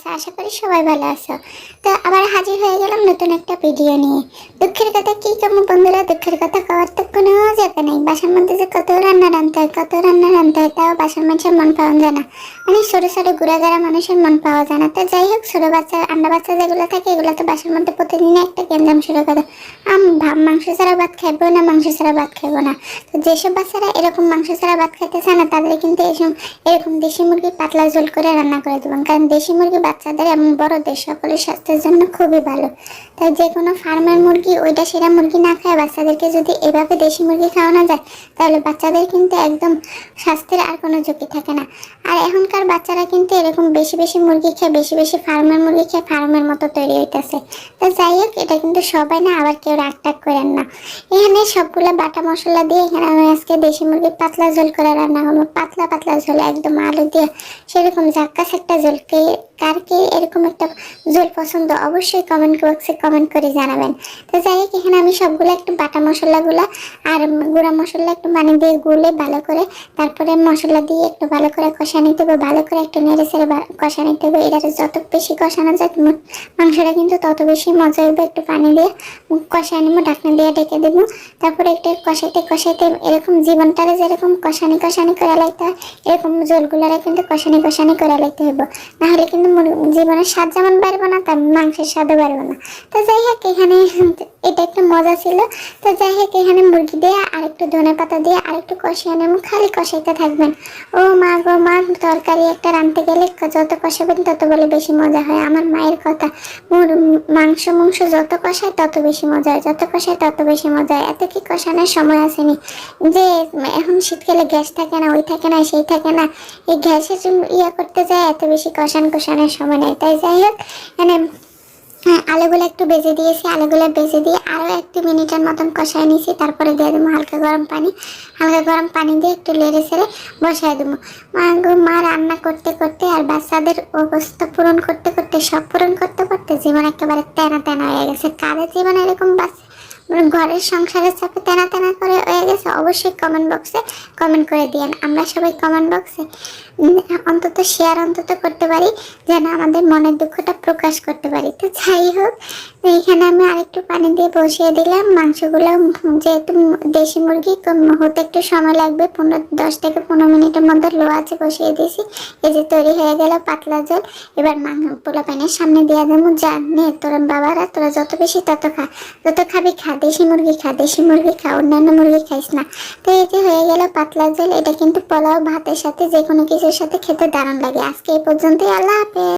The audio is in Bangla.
আছো, আশা করি সবাই ভালো আছো। তো আবার হাজির হয়ে গেলাম নতুন একটা ভিডিও নিয়ে। দুঃখের কথা কি কেমন বন্ধুরা? দুঃখের কথা কওয়ার তো কোনো জায়গা নেই। বাসার মধ্যে যে কত রান্না রাঁধতে হয়, কত রান্না রাঁধতে হয়, তাও বাসার মানুষের মন পাওয়া যায় না। মানে ছোটো ছোটো গুড়াগাড়া মানুষের মন পাওয়া যায় না। তো যাই হোক ছোটো বাচ্চা, আন্ডা বাচ্চা যেগুলো থাকে, এগুলো তো বাসার মধ্যে প্রতিদিন একটা গেঞ্জাম শুরু করে। আম, ভাব, মাংস ছাড়া ভাত খাইবো না, মাংস ছাড়া ভাত খাইবো না? তো যেসব বাচ্চারা এরকম মাংস ছাড়া ভাত খাইতে চায় না, তাদের কিন্তু এসব, এরকম দেশি মুরগি পাতলা ঝোল করে রান্না করে দেবেন কারণ দেশি মুরগি বাচ্চাদের এবং বড়দের সকলের স্বাস্থ্যের জন্য খুবই ভালো। তাই যে কোনো ফার্মের মুরগি, ওইটা সেরা মুরগি না খায়, বাচ্চাদেরকে যদি এভাবে দেশি মুরগি খাওয়ানো যায়, তাহলে বাচ্চাদের কিন্তু একদম স্বাস্থ্যের আর কোনো ঝুঁকি থাকে না। আর এখনকার বাচ্চারা কিন্তু এরকম বেশি বেশি মুরগি খেয়ে, বেশি বেশি ফার্মের মুরগি খেয়ে ফার্মের মতো তৈরি হইতেছে। তো যাই হোক, এটা কিন্তু সবাই না, আবার কেউ রাগ টাগ করেন না। এখানে সবগুলো বাটা মশলা দিয়ে এখানে আমি আজকে দেশি মুরগির পাতলা ঝোল করে রান্না করব। পাতলা পাতলা ঝোল, একদম আলু দিয়ে সেরকম জাক্কাস একটা ঝোল কে কার কে এরকম একটা ঝোল পছন্দ, অবশ্যই কমেন্ট বক্সে কমেন্ট করে জানাবেন। তো যাই হোক, এখানে আমি সবগুলো একটু বাটা মশলাগুলো আর গুঁড়া মশলা একটু পানি দিয়ে গুলে ভালো করে তারপরে মশলা দিয়ে একটু ভালো করে কষা নিতে হবে। ভালো করে একটু নেড়ে বা- কষা নিতে হবে। এটা যত বেশি কষানো যায় মাংসটা কিন্তু তত বেশি মজা হবে। একটু পানি দিয়ে কষায় নেব, ঢাকনা দিয়ে ডেকে দেবো। তারপরে একটু কষাইতে কষাইতে এরকম জীবনটারে যেরকম কষানি কষানি করে লাইতে হয়, এরকম জলগুলারে কিন্তু কষানি কষানি করে লাগতে হইব। নাহলে কিন্তু জীবনের স্বাদ যেমন বাড়বে না তার মাংসের স্বাদও বাড়বে না। তো যাই হোক এখানে এটা একটা মজা ছিল। তো যাই হোক, এখানে মুরগি দিয়ে আর একটু ধনে পাতা দিয়ে আর একটু কষিয়ে নেব। খালি কষাইতে থাকবেন। ও মা গো মা, তরকারি একটা রাঁধতে গেলে যত কষাবেন তত বলে বেশি মজা হয়। আমার মায়ের কথা, মুর- মাংস মাংস যত কষায় তত বেশি মজা হয়। যত কষায় তত বেশি মজা হয়। এত কি কষানোর সময় আসেনি। যে এখন শীতকালে গ্যাস থাকে না, ওই থাকে না, সেই থাকে না। এই গ্যাসের ইয়া করতে যায়, এত বেশি কষান কষানোর সময় নেই। তাই যাই হোক মানে হ্যাঁ, আলুগুলো একটু বেজে দিয়েছি আলুগুলো বেজে দিয়ে আরও একটু মিনিটের মতন কষায় নিয়েছি তারপরে দিয়ে দেবো হালকা গরম পানি। হালকা গরম পানি দিয়ে একটু লেড়ে ছেড়ে বসায় দেবো। মা মা রান্না করতে করতে আর বাচ্চাদের অবস্থা পূরণ করতে করতে সব পূরণ করতে করতে জীবন একেবারে তেনা তেনা হয়ে গেছে। কাদের জীবন এরকম বাচ্চা ঘরের সংসারের চাপে তেনা তেনা করে হয়ে গেছে, অবশ্যই কমেন্ট বক্সে কমেন্ট করে দিয়েন। আমরা সবাই কমেন্ট বক্সে অন্তত শেয়ার অন্তত করতে পারি, যেন আমাদের মনের দুঃখটা প্রকাশ করতে পারি। তো যাই হোক এইখানে আমি আরেকটু পানি দিয়ে বসিয়ে দিলাম। মাংসগুলো যেহেতু দেশি মুরগি হতে একটু সময় লাগবে। পনেরো, দশ থেকে পনেরো মিনিটের মধ্যে লো আছে বসিয়ে দিয়েছি। এই যে তৈরি হয়ে গেল পাতলা জল। এবার মাংস পোলা পানির সামনে দিয়ে দেবো। যা নে, তোরা বাবারা, তোরা যত বেশি তত খা, যত খাবি খা, দেশি মুরগি খা, দেশি মুরগি খা, অন্যান্য মুরগি খাইস না। তো এই যে হয়ে গেল পাতলা জল এটা কিন্তু পোলাও, ভাতের সাথে যে কোনো কিছুর সাথে খেতে দারুণ লাগে। আজকে এই পর্যন্তই, আল্লাহ হাফেজ।